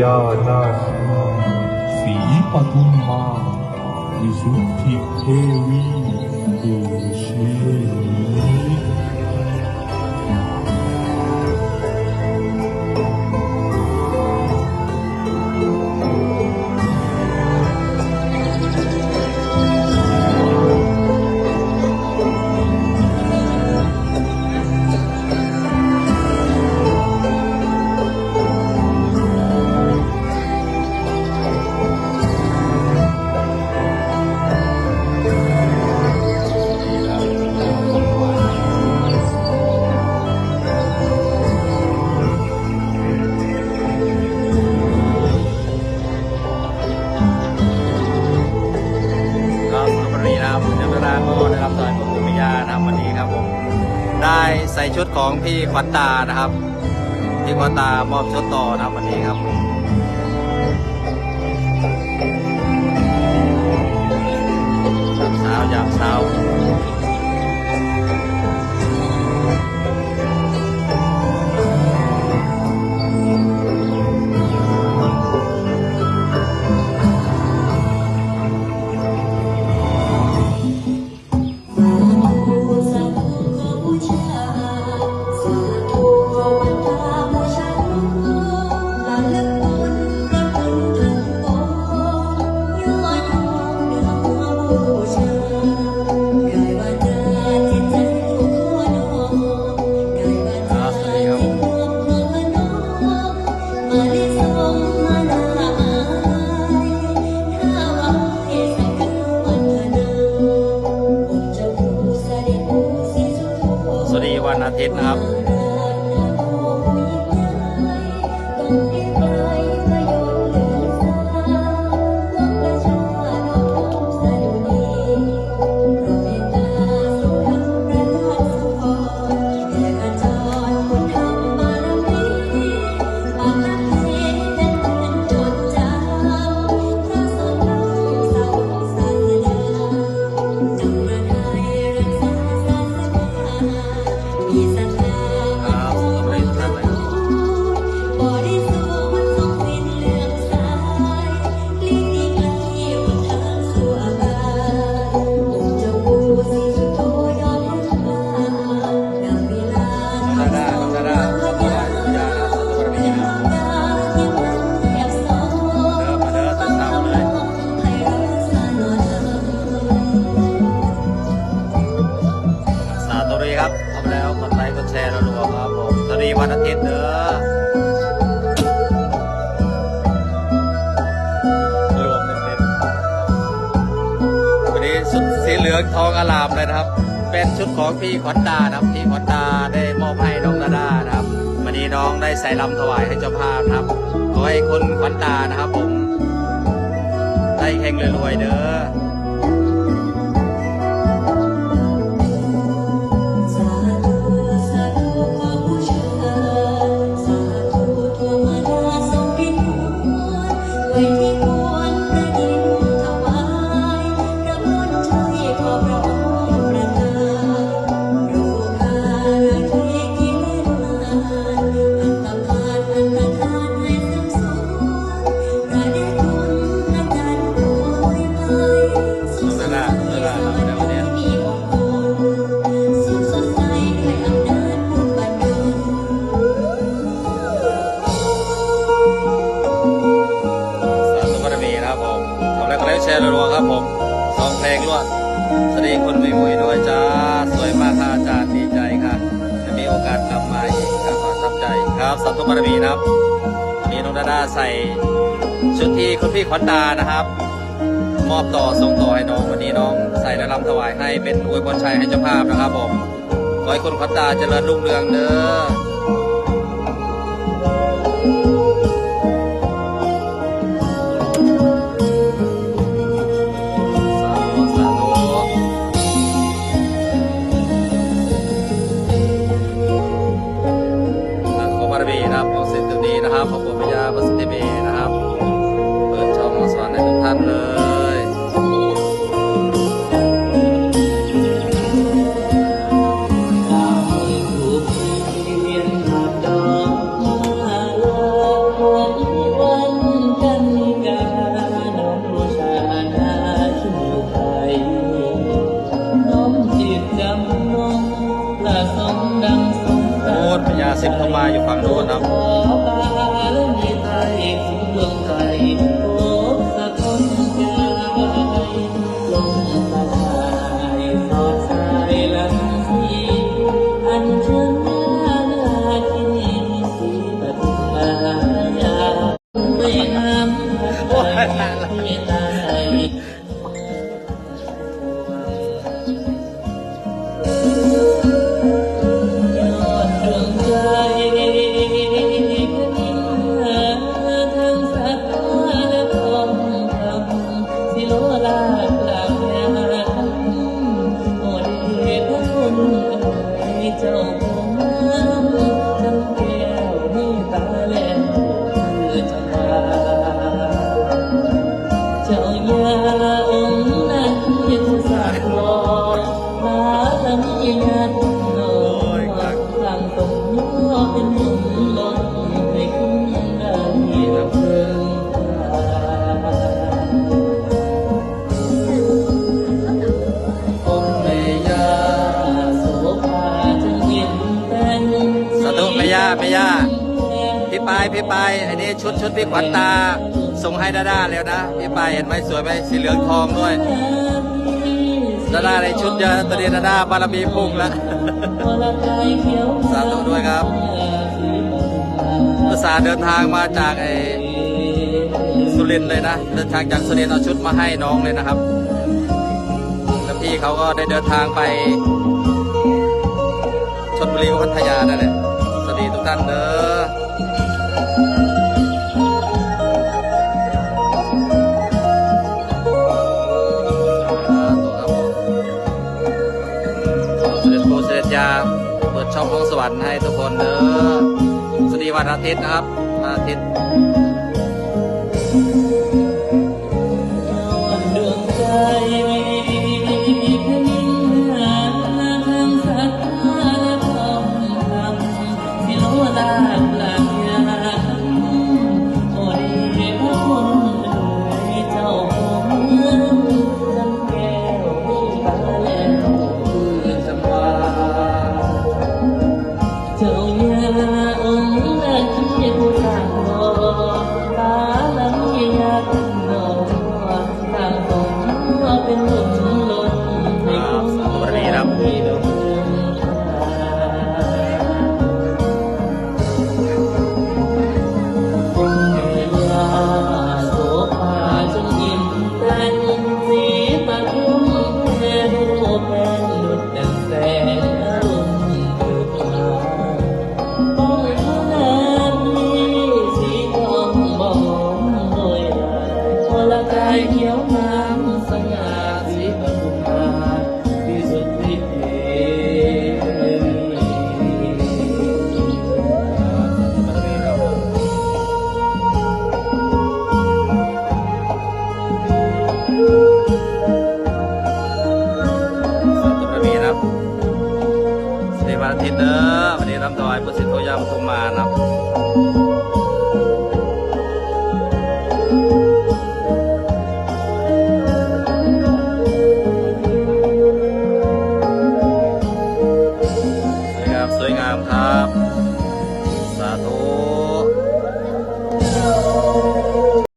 ญานาคสีปทุมมาวิสุทธิเทวีปูเช ก็นะครับซอยของคุณมิยานะครับวันนี้ครับผมได้ใส่ชุดของพี่ขวัญตานะครับพี่ขวัญตามอบชุดต่อนะครับวันนี้ครับผมสาวยามเช้า สีเหลืองทองอลามเลยนะครับ เป็นชุดของพี่ขวัญดานะครับพี่ขวัญดาได้มอบให้น้องดาดานะครับวันนี้น้องได้ใส่ลำถวายให้เจ้าภาพครับ ขอให้คุณขวัญตานะครับผม ได้แข่งรวยๆเด้อ สวัสดีคุณมุยมุยด้วยจ้าสวยมากค่ะอาจารย์ดีใจค่ะจะมีโอกาสกลับมาอีกครับขอทับใจครับสาธุบารมีนะครับวันนี้น้องดาดาใส่ชุดที่คุณพี่ขวัญตานะครับ มอบต่อส่งต่อให้น้องวันนี้น้องใส่และรำถวายให้เป็นอวยพรชัยให้เจ้าภาพนะครับผมขอให้คุณขวัญตาเจริญรุ่งเรืองเด้อ 有帮助的。 พี่ปายพี่ปอันนี้ชุดชุดพี่ขวัญตาส่งให้ดาด้าแล้วนะพี่ปายเห็นไหมสวยไหมสีเหลืองทองด้วยดาด้าในชุดเยอะตอนนี้ดาด้าบารมีพุ่งแล้วสาธุด้วยครับภาษาเดินทางมาจากไอ้สุรินเลยนะเดินทางจากสุรินเอาชุดมาให้น้องเลยนะครับแล้วพี่เขาก็ได้เดินทางไปชลบุรีกับพัทยานั่นแหละสวัสดีทุกท่านเด้อ วรรค์ให้ทุกคนเด้อสวัสดีวันอาทิตย์นะครับ